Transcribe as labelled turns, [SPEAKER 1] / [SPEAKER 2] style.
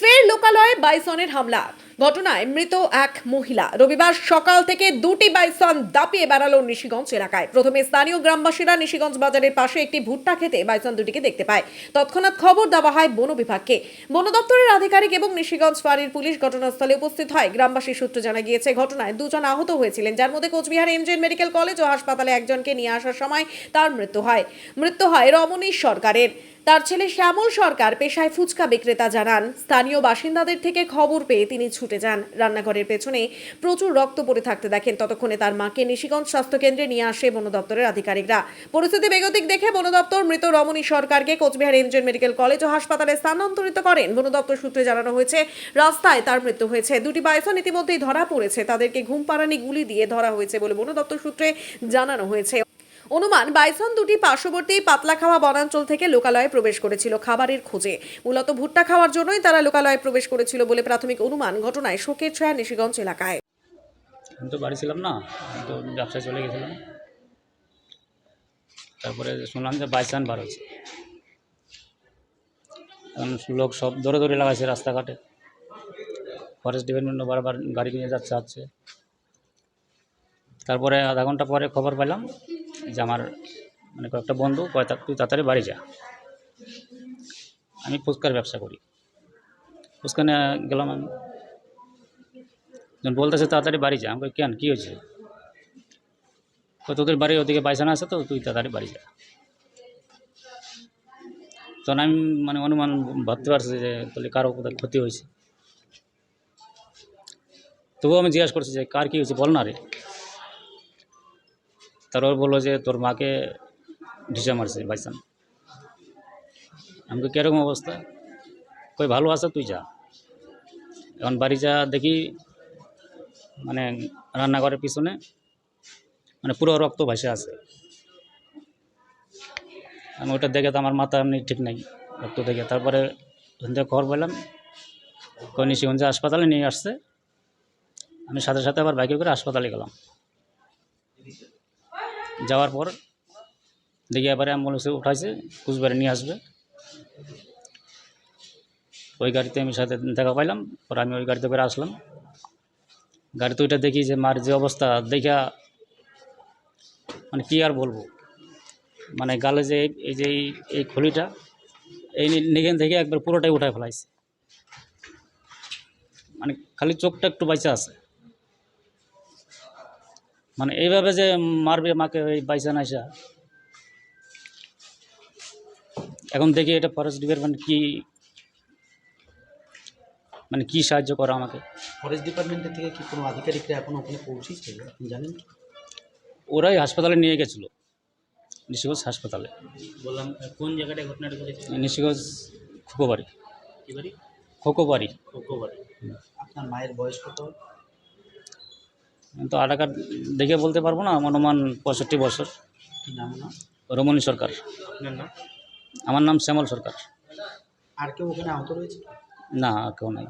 [SPEAKER 1] ফের লোকালয়ে বাইসনের হামলা। ঘটনায় মৃত এক মহিলা। রবিবার সকাল থেকে দুটি বাইসন দাপিয়ে বেড়ালো নিশিগঞ্জ এলাকায়। প্রথমে স্থানীয় গ্রামবাসীরা নিশিগঞ্জ বাজারের পাশে একটি ভুট্টা খেতে বাইসন দুটিকে দেখতে পায়। তৎক্ষণাৎ খবর দেওয়া হয় বন বিভাগকে। বন দপ্তরের আধিকারিক এবং নিশিগঞ্জ ফাঁড়ির পুলিশ ঘটনাস্থলে উপস্থিত হয়। গ্রামবাসীর সূত্রে জানা গিয়েছে, ঘটনায় দুজন আহত হয়েছিলেন। যার মধ্যে কোচবিহার এমজেন মেডিকেল কলেজ ও হাসপাতালে একজনকে নিয়ে আসার সময় তার মৃত্যু হয়। মৃত্যু হয় রমণীশ সরকারের। তার ছেলে শ্যামল সরকার পেশায় ফুচকা বিক্রেতা জানান। স্থানীয় বাসিন্দাদের থেকে খবর পেয়ে তিনি ছুটে যান। রান্নাঘরের পেছনে প্রচুর রক্ত পড়ে থাকতে দেখেন। ততক্ষণে তার মাকে নিশিগঞ্জ স্বাস্থ্যকেন্দ্রে নিয়ে আসে বন দপ্তরের আধিকারিকরা। পরিস্থিতি বেগতিক দেখে বন দপ্তর মৃত রমণী সরকারকে কোচবিহার এমজেন মেডিকেল কলেজ ও হাসপাতালে স্থানান্তরিত করেন। বন দপ্তর সূত্রে জানানো হয়েছে, রাস্তায় তার মৃত্যু হয়েছে। দুটি বাইসন ইতিমধ্যেই ধরা পড়েছে। তাদেরকে ঘুম পাড়ানি গুলি দিয়ে ধরা হয়েছে বলে বন দপ্তর সূত্রে জানানো হয়েছে। অনুমান, বাইসন দুটি পার্শ্ববর্তী পাতলাখাওয়া বনাঞ্চল থেকে লোকালয়ে প্রবেশ করেছিল খাবারের খোঁজে। মূলত ভুট্টা খাওয়ার জন্যই তারা লোকালয়ে প্রবেশ করেছিল বলে প্রাথমিক অনুমান ঘটনায় শোকের ছায়া নিশিগঞ্জ এলাকায়।
[SPEAKER 2] আমি তো বাড়ি ছিলাম না তো ব্যবসায় চলে গেছিলাম। তারপরে শুনলাম যে বাইসান বার হয়েছে লোক সব ধরে ধরে লাগাইছে রাস্তাঘাটে। ফরেস্ট ডিপার্টমেন্টও বারবার গাড়ি নিয়ে যাচ্ছে আসছে তারপরে আধা ঘণ্টা পরে খবর পেলাম যে আমার মানে কয়েকটা বন্ধু, কয় তুই তাড়াতাড়ি বাড়ি যা। আমি ফুচকার ব্যবসা করি। ফুচকা নিয়ে গেলাম আমি। যখন বলতেছে, তাড়াতাড়ি বাড়ি যা। আমি কেন? কী হয়েছে? তোদের বাড়ি ওদিকে বাইসানা আছে তো, তুই তাড়াতাড়ি বাড়ি যা। তখন আমি মানে অনুমান ভাবতে পারছি যে, তাহলে কারও কোথাও ক্ষতি হয়েছে? তবুও আমি জিজ্ঞাসা করছি যে, কার কী হয়েছে? বল না রে। তারপর বলল যে, তোর মাকে ঢিসা মারছে বাইসান আমাকে কীরকম অবস্থা? কই, ভালো আছে, তুই যা। এখন বাড়ি যা দেখি মানে রান্নাঘরের পিছনে মানে পুরো রক্ত ভাসে আছে। আমি ওটা দেখে তো আমার মাথা এমনি ঠিক নাই, রক্ত দেখে। তারপরে থেকে খবর পেলাম কনিশিগঞ্জ হাসপাতালে নিয়ে আসছে। আমি সাথে সাথে আবার বাইকে করে হাসপাতালে গেলাম। যাওয়ার পর দেখি এবারে অ্যাম্বুলেন্সে উঠাইছে, কুচবিহারে নিয়ে আসবে। ওই গাড়িতে আমি সাথে দেখা পাইলাম, পরে আমি ওই গাড়িতে করে আসলাম। গাড়িতে ওইটা দেখি যে মার যে অবস্থা দেখা মানে কী আর বলব? মানে গালে যে এই- যে এই- খলিটা, এই নিগেন থেকে একবার পুরোটাই উঠায় ফেলাইছে। মানে খালি চোখটা একটু বাইচা আছে। মানে এইভাবে যে মারবে মাকে ওই বাইচা নাইসা এখন দেখি এটা ফরেস্ট ডিপার্টমেন্ট কি মানে কি সাহায্য করা আমাকে।
[SPEAKER 3] ফরেস্ট ডিপার্টমেন্টের থেকে কি কোনো আধিকারিকরা এখন ওখানে পৌঁছেছে? আপনি জানেন?
[SPEAKER 2] ওরাই হাসপাতালে নিয়ে গেছিল। নিশিগঞ্জ হাসপাতালে।
[SPEAKER 3] বললাম কোন জায়গাটায় ঘটনাটা ঘটেছে?
[SPEAKER 2] নিশিগঞ্জ খোকোবাড়ি।
[SPEAKER 3] কি বাড়ি?
[SPEAKER 2] খোকোবাড়ি।
[SPEAKER 3] কোকোবাড়ি আপনার মায়ের বয়স কত?
[SPEAKER 2] তো আধার কার্ড দেখে বলতে পারব না আমার অনুমান পঁয়ষট্টি বছর। রমণী সরকার। আমার নাম শ্যামল সরকার।
[SPEAKER 3] আর কেউ ওখানে আহত রয়েছে?
[SPEAKER 2] না কেউ নাই।